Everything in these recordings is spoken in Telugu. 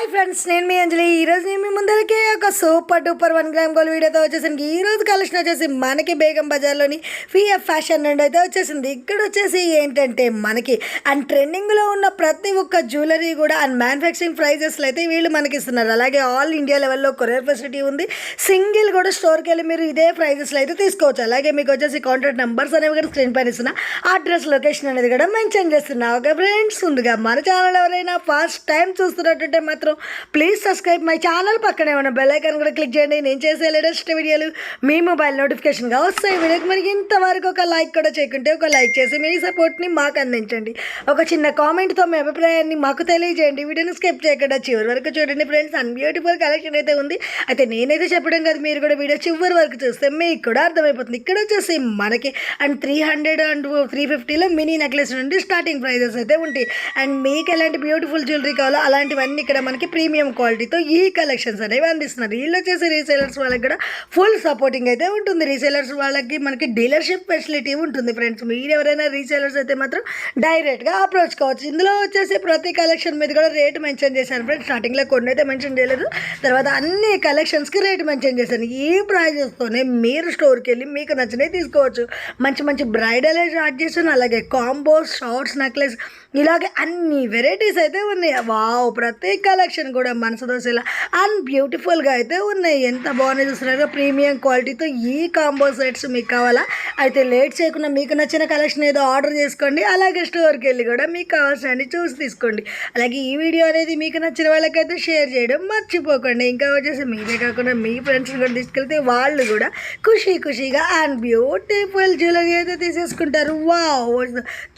హాయ్ ఫ్రెండ్స్ నేను మీ అంజలి. ఈరోజు నేను మీ ముందరికి ఒక super duper one gram gold వీడియోతో వచ్చేసింది ఈ రోజు కలెక్షన్ వచ్చేసి మనకి బేగం బజార్లోని విఎఫ్ ఫ్యాషన్ నుండి అయితే వచ్చేసింది. ఇక్కడ వచ్చేసి ఏంటంటే మనకి అండ్ ట్రెండింగ్లో ఉన్న ప్రతి ఒక్క జ్యువెలరీ కూడా అండ్ మ్యానుఫ్యాక్చరింగ్ ప్రైజెస్లో అయితే వీళ్ళు మనకి ఇస్తున్నారు. అలాగే ఆల్ ఇండియా లెవెల్లో కొరియర్ ఫెసిలిటీ ఉంది. సింగిల్ కూడా స్టోర్కి వెళ్ళి మీరు ఇదే ప్రైజెస్లో అయితే తీసుకోవచ్చు. అలాగే మీకు వచ్చేసి కాంటాక్ట్ నెంబర్స్ అనేవి కూడా స్క్రీన్ పైన ఇస్తున్నా. అడ్రస్ లొకేషన్ అనేది కూడా మెన్షన్ చేస్తున్నా. ఓకే ఫ్రెండ్స్ ముందుగా మన ఛానల్ ఎవరైనా ఫస్ట్ టైం చూస్తున్నట్టుంటే మాత్రం ప్లీజ్ సబ్స్క్రైబ్ మై ఛానల్ పక్కనే ఉన్న బెల్ ఐకాన్ కూడా క్లిక్ చేయండి. నేను చేసే లేటెస్ట్ వీడియోలు మీ మొబైల్ నోటిఫికేషన్గా వస్తాయి. వీడియోకి మరి ఇంతవరకు ఒక లైక్ కూడా చేయకుంటే ఒక లైక్ చేసి మీ సపోర్ట్ని మాకు అందించండి. ఒక చిన్న కామెంట్తో మీ అభిప్రాయాన్ని మాకు తెలియజేయండి. వీడియోని స్కిప్ చేయకుండా చివరి వరకు చూడండి ఫ్రెండ్స్ అన్ బ్యూటిఫుల్ కలెక్షన్ అయితే ఉంది. అయితే నేనైతే చెప్పడం కాదు మీరు కూడా వీడియో చివరి వరకు చూస్తే మీకు కూడా అర్థమైపోతుంది. ఇక్కడ వచ్చేసి మనకి and three hundred and three ఫిఫ్టీలో మినీ నెక్లెస్ నుండి స్టార్టింగ్ ప్రైజెస్ అయితే ఉంటాయి. అండ్ మీకు ఎలాంటి బ్యూటిఫుల్ జ్యువెలరీ కావాలో అలాంటివన్నీ ఇక్కడ మనకి ప్రీమియం క్వాలిటీతో ఈ కలెక్షన్స్ అనేవి అందిస్తున్నారు. వీళ్ళు వచ్చేసి రీసేలర్స్ వాళ్ళకి కూడా ఫుల్ సపోర్టింగ్ అయితే ఉంటుంది. రీసేలర్స్ వాళ్ళకి మనకి డీలర్షిప్ ఫెసిలిటీ ఉంటుంది ఫ్రెండ్స్ మీరు ఎవరైనా రీసేలర్స్ అయితే మాత్రం డైరెక్ట్గా అప్రోచ్ కావచ్చు. ఇందులో వచ్చేసి ప్రతి కలెక్షన్ మీద కూడా రేట్ మెన్షన్ చేశాను ఫ్రెండ్స్ స్టార్టింగ్లో కొన్ని అయితే మెన్షన్ చేయలేదు. తర్వాత అన్ని కలెక్షన్స్కి రేట్ మెన్షన్ చేశాను. ఈ ప్రైజెస్తోనే మీరు స్టోర్కి వెళ్ళి మీకు నచ్చినవి తీసుకోవచ్చు. మంచి మంచి బ్రైడల్ స్టార్ట్ చేశాను. అలాగే కాంబోస్ షార్ట్స్ నెక్లెస్ ఇలాగే అన్ని వెరైటీస్ అయితే ఉన్నాయి. వావ్ ప్రతి కలెక్షన్ కూడా మనసు దోశలా అండ్ బ్యూటిఫుల్గా అయితే ఉన్నాయి. ఎంత బాగున్నాయి చూస్తున్నారో ప్రీమియం క్వాలిటీతో ఈ కాంబో సెట్స్ మీకు కావాలా? అయితే లేట్ చేయకుండా మీకు నచ్చిన కలెక్షన్ ఏదో ఆర్డర్ చేసుకోండి. అలాగే స్టోర్కి వెళ్ళి కూడా మీకు కావాల్సిన చూసి తీసుకోండి. అలాగే ఈ వీడియో అనేది మీకు నచ్చిన వాళ్ళకైతే షేర్ చేయడం మర్చిపోకండి. ఇంకా వచ్చేసి మీరే కాకుండా మీ ఫ్రెండ్స్ కూడా తీసుకెళ్తే వాళ్ళు కూడా ఖుషీ ఖుషీగా అండ్ బ్యూటిఫుల్ జ్యువెలరీ అయితే తీసేసుకుంటారు. వావ్!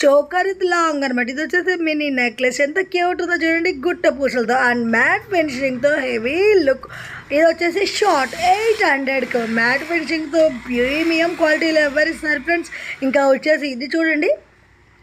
చోకర్ ఇది లాంగ్ అనమాట ఇది వచ్చేసి మినీ నెక్లెస్. ఎంత క్యూట్ ఉందో చూడండి. గుట్ట పూసలతో అండ్ మ్యాట్ ఫినిషింగ్తో హెవీ లుక్ ఇది వచ్చేసి షార్ట్ ఎయిట్ హండ్రెడ్కి మ్యాట్ ఫినిషింగ్తో ప్రీమియం క్వాలిటీలో ఎవరిస్తున్నారు ఫ్రెండ్స్ ఇంకా వచ్చేసి ఇది చూడండి.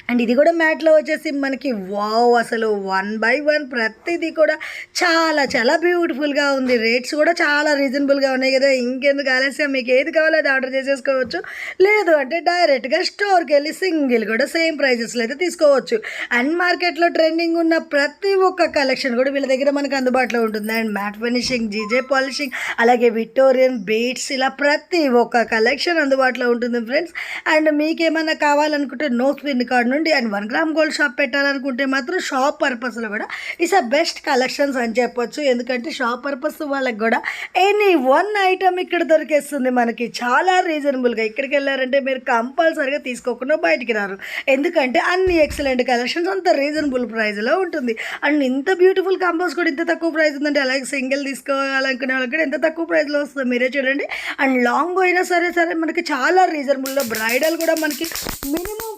అండ్ ఇది కూడా మ్యాట్లో వచ్చేసి మనకి వావ్ అసలు వన్ బై వన్ ప్రతిదీ కూడా చాలా చాలా బ్యూటిఫుల్గా ఉంది. రేట్స్ కూడా చాలా రీజనబుల్గా ఉన్నాయి కదా. ఇంకెందుకు ఆలస్యం? మీకు ఏది కావాలో అది ఆర్డర్ చేసేసుకోవచ్చు. లేదు అంటే డైరెక్ట్గా స్టోర్కి వెళ్ళి సింగిల్ కూడా సేమ్ ప్రైజెస్లో అయితే తీసుకోవచ్చు. అండ్ మార్కెట్లో ట్రెండింగ్ ఉన్న ప్రతి ఒక్క కలెక్షన్ కూడా వీళ్ళ దగ్గర మనకు అందుబాటులో ఉంటుంది. And matt finishing GJ polishing అలాగే విక్టోరియన్ బీట్స్ ఇలా ప్రతి ఒక్క కలెక్షన్ అందుబాటులో ఉంటుంది ఫ్రెండ్స్. అండ్ మీకేమన్నా కావాలనుకుంటే నో స్పిన్ కార్డ్ నుండి and one gram gold shop పెట్టాలనుకుంటే మాత్రం షాప్ పర్పస్లో కూడా ఇస్ అ బెస్ట్ కలెక్షన్స్ అని చెప్పొచ్చు. ఎందుకంటే షాప్ పర్పస్ వాళ్ళకి కూడా ఎనీ వన్ ఐటమ్ ఇక్కడ దొరికేస్తుంది మనకి. చాలా రీజనబుల్గా ఇక్కడికి వెళ్ళారంటే మీరు కంపల్సరీగా తీసుకోకుండా బయటికి రారు. ఎందుకంటే అన్ని ఎక్సలెంట్ కలెక్షన్స్ అంత రీజనబుల్ ప్రైస్లో ఉంటుంది. అండ్ ఇంత బ్యూటిఫుల్ కాంబోస్ కూడా ఇంత తక్కువ ప్రైస్ ఉందంటే అలాగే సింగిల్ తీసుకోవాలనుకునే వాళ్ళకి కూడా ఎంత తక్కువ ప్రైస్లో వస్తుంది మీరే చూడండి. అండ్ లాంగ్ అయినా సరే సరే మనకి చాలా రీజనబుల్లో బ్రైడల్ కూడా మనకి మినిమం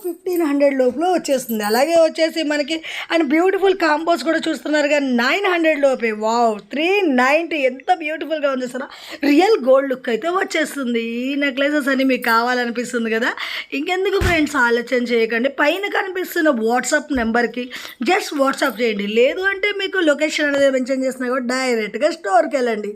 హండ్రెడ్ లోపులో వచ్చేస్తుంది. అలాగే వచ్చేసి మనకి అండ్ బ్యూటిఫుల్ కాంబోస్ కూడా చూస్తున్నారు కానీ నైన్ హండ్రెడ్ లోపే. వావ్ త్రీ నైంటీ ఎంత బ్యూటిఫుల్గా ఉంది సార్. రియల్ గోల్డ్ లుక్ అయితే వచ్చేస్తుంది. ఈ నెక్లెసెస్ అని మీకు కావాలనిపిస్తుంది కదా. ఇంకెందుకు ఫ్రెండ్స్ ఆలోచన చేయకండి. పైన కనిపిస్తున్న వాట్సాప్ నెంబర్కి జస్ట్ వాట్సాప్ చేయండి. లేదు అంటే మీకు లొకేషన్ అనేది మెన్షన్ చేసినా కూడా డైరెక్ట్గా స్టోర్కి వెళ్ళండి.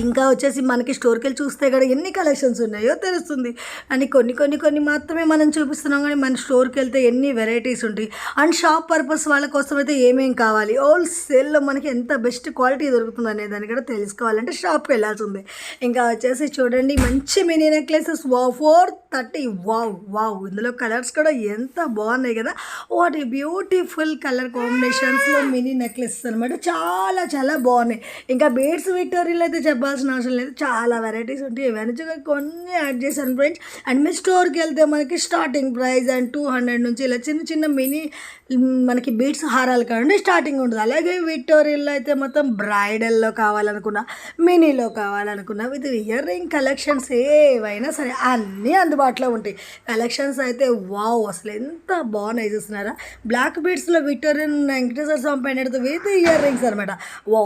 ఇంకా వచ్చేసి మనకి స్టోర్కి వెళ్ళి చూస్తే కూడా ఎన్ని కలెక్షన్స్ ఉన్నాయో తెలుస్తుంది. అని కొన్ని కొన్ని కొన్ని మాత్రమే మనం చూపిస్తున్నాం కానీ మన స్టోర్కి వెళ్తే ఎన్ని వెరైటీస్ ఉంటాయి. అండ్ షాప్ పర్పస్ వాళ్ళ కోసం అయితే ఏమేం కావాలి? హోల్సేల్లో మనకి ఎంత బెస్ట్ క్వాలిటీ దొరుకుతుంది అనే దాన్ని కూడా తెలుసుకోవాలంటే షాప్కి వెళ్ళాల్సి ఉంది ఇంకా వచ్చేసి చూడండి మంచి మినీ నెక్లెసెస్. వా ఫోర్ థర్టీ వావ్ వావ్ ఇందులో కలర్స్ కూడా ఎంత బాగున్నాయి కదా. వాటి బ్యూటిఫుల్ కలర్ కాంబినేషన్స్లో మినీ నెక్లెసెస్ అనమాట చాలా చాలా బాగున్నాయి. ఇంకా బీడ్స్ విక్టోరియల్ అయితే చెప్పాల్సిన అవసరం లేదు. చాలా వెరైటీస్ ఉంటాయి. ఇవన్నీ కొన్ని యాడ్ చేశాను ఫ్రెండ్స్ అండ్ మీ స్టోర్కి వెళ్తే మనకి starting price and two hundred నుంచి ఇలా చిన్న చిన్న మినీ మనకి బీట్స్ హారాలు కావాలంటే స్టార్టింగ్ ఉంటుంది. అలాగే విక్టోరియల్లో అయితే మొత్తం బ్రైడల్లో కావాలనుకున్నా మినీలో కావాలనుకున్నా విత్ ఇయర్ రింగ్ కలెక్షన్స్ ఏవైనా సరే అన్నీ అందుబాటులో ఉంటాయి. కలెక్షన్స్ అయితే వావ్ అసలు ఎంత బాగున్నాయి చూస్తున్నారా? Black బీట్స్లో Victorian Venkateswara Swamy pendant with earrings అనమాట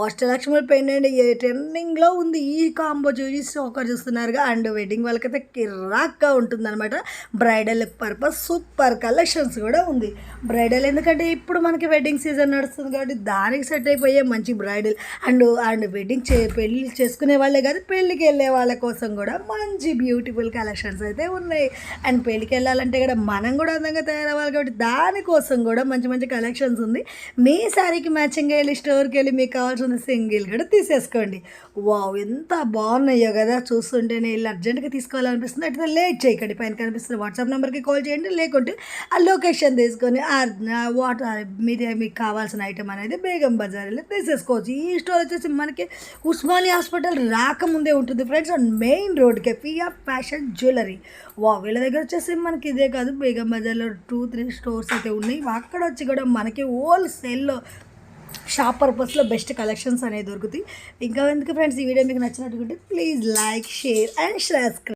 అష్టలక్ష్మి పెండెంట్ ట్రెండింగ్లో ఉంది. ఈ కాంబో చూసి సోకర్ చూస్తున్నారుగా. అండ్ వెడ్డింగ్ వాళ్ళకైతే కిర్రాక్గా ఉంటుందన్నమాట. బ్రైడల్ పర్పస్ సూపర్ కలెక్షన్స్ కూడా ఉంది. బ్రైడల్ ఎందుకంటే ఇప్పుడు మనకి వెడ్డింగ్ సీజన్ నడుస్తుంది కాబట్టి దానికి సెట్ అయిపోయే మంచి బ్రైడల్ అండ్ అండ్ వెడ్డింగ్ చే పెళ్ళి చేసుకునే వాళ్ళే కాదు పెళ్ళికి వెళ్ళే వాళ్ళ కోసం కూడా మంచి బ్యూటిఫుల్ కలెక్షన్స్ అయితే ఉన్నాయి. అండ్ పెళ్ళికి వెళ్ళాలంటే కూడా మనం కూడా అందంగా తయారవ్వాలి కాబట్టి దానికోసం కూడా మంచి మంచి కలెక్షన్స్ ఉంది. మీ శారీకి మ్యాచింగ్ వెళ్ళి స్టోర్కి వెళ్ళి మీకు కావాల్సిన సింగిల్ కూడా తీసేసుకోండి. వావ్ ఎంత బాగున్నాయో కదా. చూస్తుంటేనే వెళ్ళి అర్జెంట్గా తీసుకోవాలనిపిస్తుంది. అయితే లేట్ చేయకండి. పైన కనిపిస్తున్న వాట్సాప్ నెంబర్కి కాల్ చేయండి. లేకుంటే ఆ లొకేషన్ తీసుకొని ఆ వాట్ మీరు మీకు కావాల్సిన ఐటమ్ అనేది బేగం బజార్లో తీసేసుకోవచ్చు. ఈ స్టోర్ వచ్చేసి మనకి ఉస్మానియా హాస్పిటల్ రాకముందే ఉంటుంది ఫ్రెండ్స్. అండ్ మెయిన్ రోడ్కి పియా ఫ్యాషన్ జ్యువెలరీ. వా వీళ్ళ దగ్గర వచ్చేసి మనకి ఇదే కాదు. బేగం బజార్లో టూ త్రీ స్టోర్స్ అయితే ఉన్నాయి. అక్కడ వచ్చి కూడా మనకి హోల్సేల్లో షాప్ పర్పస్లో బెస్ట్ కలెక్షన్స్ అనేవి దొరుకుతాయి. ఇంకా ఎందుకు ఫ్రెండ్స్ ఈ వీడియో మీకు నచ్చినట్టుకుంటే please like share and subscribe